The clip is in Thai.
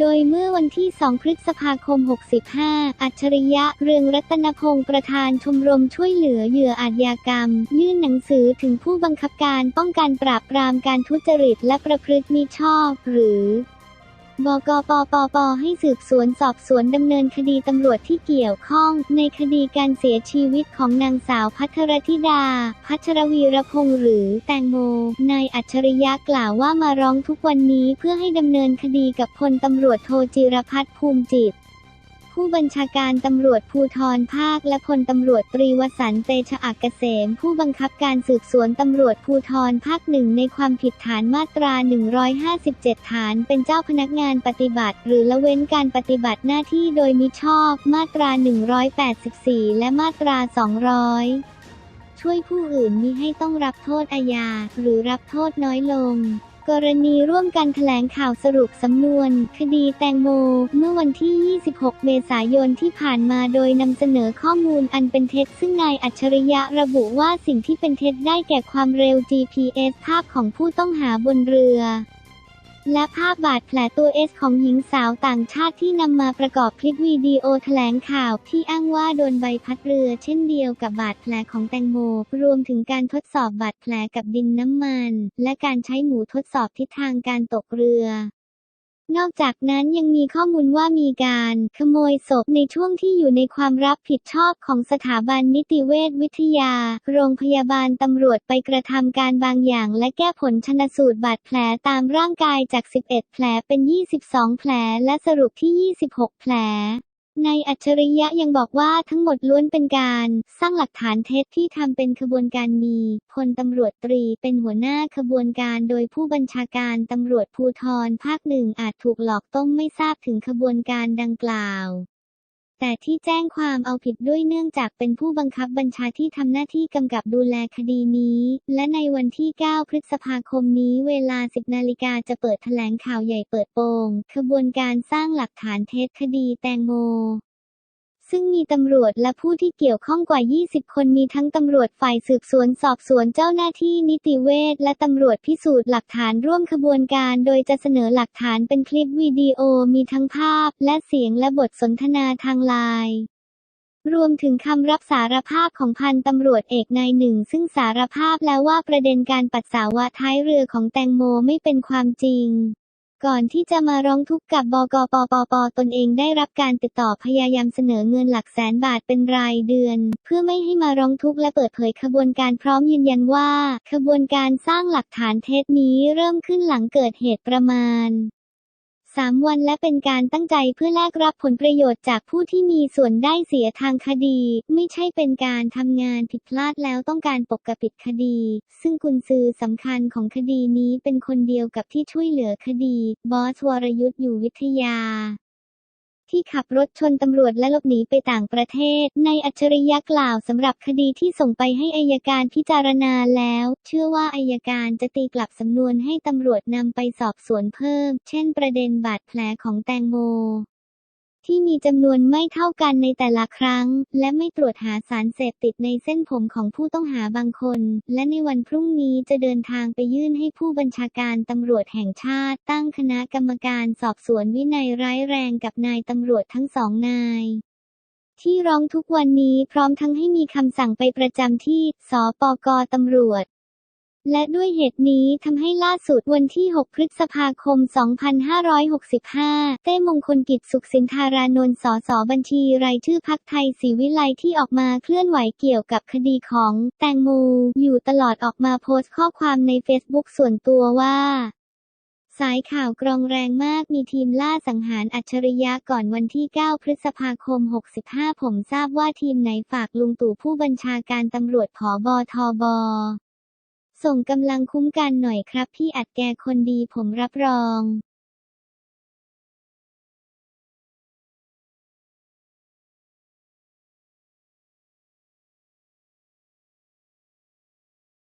โดยเมื่อวันที่ 2 พฤษภาคม 65 อัจฉริยะเรืองรัตนพงศ์ประธานชมรมช่วยเหลือเหยื่ออาชญากรรม ยื่นหนังสือถึงผู้บังคับการป้องกันปราบปรามการทุจริตและประพฤติมิชอบ หรือ บกปปปให้สืบสวนสอบสวนดำเนินคดีตำรวจที่เกี่ยวข้อง ในคดีการเสียชีวิตของนางสาวพัทรธิดา พัชรวีรพงษ์หรือแตงโม นายอัจฉริยะกล่าวว่ามาร้องทุกวันนี้เพื่อให้ดำเนินคดีกับพลตำรวจโทจิรพัฒน์ภูมิจิต ผู้บัญชาการตำรวจภูธรภาคและพลตำรวจตรีวสันต์เตชะอักเกษม ผู้บังคับการสืบสวนตำรวจภูธรภาคหนึ่งในความผิดฐานมาตรา 157 ฐานเป็นเจ้าพนักงานปฏิบัติ หรือละเว้นการปฏิบัติหน้าที่โดยมิชอบ มาตรา 184 และมาตรา 200 ช่วยผู้อื่นมิให้ต้องรับโทษอาญาหรือรับโทษน้อยลง กรณีร่วมกันแถลงข่าวสรุปสำนวน คดีแตงโม เมื่อวันที่ 26 เมษายนที่ผ่านมาโดยนำเสนอข้อมูลอันเป็นเท็จ ซึ่งนายอัจฉริยะระบุว่าสิ่งที่เป็นเท็จได้แก่ความเร็ว GPS ภาพของผู้ต้องหาบนเรือ และภาพบาดแผลตัวเอสของหญิงสาวต่างชาติที่นำมาประกอบคลิปวิดีโอแถลงข่าวที่อ้างว่าโดนใบพัดเรือเช่นเดียวกับบาดแผลของแตงโม รวมถึงการทดสอบบาดแผลกับดินน้ำมัน และการใช้หมูทดสอบทิศทางการตกเรือ นอกจากนั้นยังมีข้อมูลว่ามีการขโมยศพในช่วงที่อยู่ในความรับผิดชอบของสถาบันนิติเวชวิทยา โรงพยาบาลตำรวจไปกระทำการบางอย่าง และแก้ผลชนสูตรบาดแผลตามร่างกายจาก 11 แผลเป็น 22 แผลและสรุปที่ 26 แผล นายอัจฉริยะยังบอกว่าทั้งหมดล้วนเป็นการสร้างหลักฐานเท็จที่ทำเป็นขบวนการมีพลตำรวจตรีเป็นหัวหน้าขบวนการโดยผู้บัญชาการตำรวจภูธรภาคหนึ่งอาจถูกหลอกต้มไม่ทราบถึงขบวนการดังกล่าว แต่ที่แจ้งความเอาผิดด้วยเนื่องจากเป็นผู้บังคับบัญชาที่ทำหน้าที่กำกับดูแลคดีนี้ และในวันที่ 9 พฤษภาคมนี้เวลา 10 นาฬิกาจะเปิดแถลงข่าวใหญ่เปิดโปงขบวนการสร้างหลักฐานเท็จคดีแตงโม ซึ่งมีตำรวจและผู้ที่เกี่ยวข้องกว่า 20 คนมีทั้งตำรวจฝ่ายสืบสวนสอบสวนเจ้าหน้าที่นิติเวชและตำรวจพิสูจน์หลักฐานร่วมขบวนการ โดยจะเสนอหลักฐานเป็นคลิปวิดีโอมีทั้งภาพ และเสียงและบทสนทนาทางไลน์รวมถึงคำรับสารภาพของพันตำรวจเอกนายหนึ่ง ซึ่งสารภาพแล้วว่าประเด็นการปัสสาวะท้ายเรือของแตงโมไม่เป็นความจริง ก่อนที่จะมาร้องทุกข์กับบกปปปตนเองได้รับการติดต่อพยายามเสนอเงินหลักแสนบาทเป็นรายเดือน เพื่อไม่ให้มาร้องทุกข์และเปิดเผยขบวนการพร้อมยืนยันว่า ขบวนการสร้างหลักฐานเท็จนี้เริ่มขึ้นหลังเกิดเหตุประมาณ สามวันและเป็นการตั้งใจเพื่อแลกรับผลประโยชน์จากผู้ที่มีส่วนได้เสียทางคดี ไม่ใช่เป็นการทำงานผิดพลาดแล้วต้องการปกปิดคดี ซึ่งกุญซือสำคัญของคดีนี้เป็นคนเดียวกับที่ช่วยเหลือคดี บอสวรยุทธ์อยู่วิทยา ที่ขับรถชนตำรวจและหลบหนีไปต่างประเทศ ในอัจฉริยะกล่าวสำหรับคดีที่ส่งไปให้อายการพิจารณาแล้ว เชื่อว่าอายการจะตีกลับสำนวนให้ตำรวจนำไปสอบสวนเพิ่ม เช่นประเด็นบาดแผลของแตงโม ที่มีจำนวนไม่เท่ากันในแต่ละครั้ง และไม่ตรวจหาสารเสพติดในเส้นผมของผู้ต้องหาบางคน และในวันพรุ่งนี้จะเดินทางไปยื่นให้ผู้บัญชาการตำรวจแห่งชาติ ตั้งคณะกรรมการสอบสวนวินัยร้ายแรงกับนายตำรวจทั้งสองนายที่ร้องทุกวันนี้พร้อมทั้งให้มีคำสั่งไปประจำที่ สปกตำรวจ และด้วยเหตุนี้ทำให้ล่าสุดวันที่ 6 พฤษภาคม 2565 เต้มงคลกิจสุขสินธารานนท์ สส บัญชีรายชื่อพักไทยศรีวิไลที่ออกมาเคลื่อนไหวเกี่ยวกับคดีของแตงโมอยู่ตลอดออกมาโพสต์ข้อความในเฟซบุ๊กส่วนตัวว่าสายข่าวกรองแรงมากมีทีมล่าสังหารอัจฉริยะก่อนวันที่ 9 พฤษภาคม 65 ผมทราบว่าทีมไหนฝากลุงตู่ผู้บัญชาการตำรวจผอบอทบ ส่งกำลังคุ้มกันหน่อยครับพี่อัดแกคนดีผมรับรอง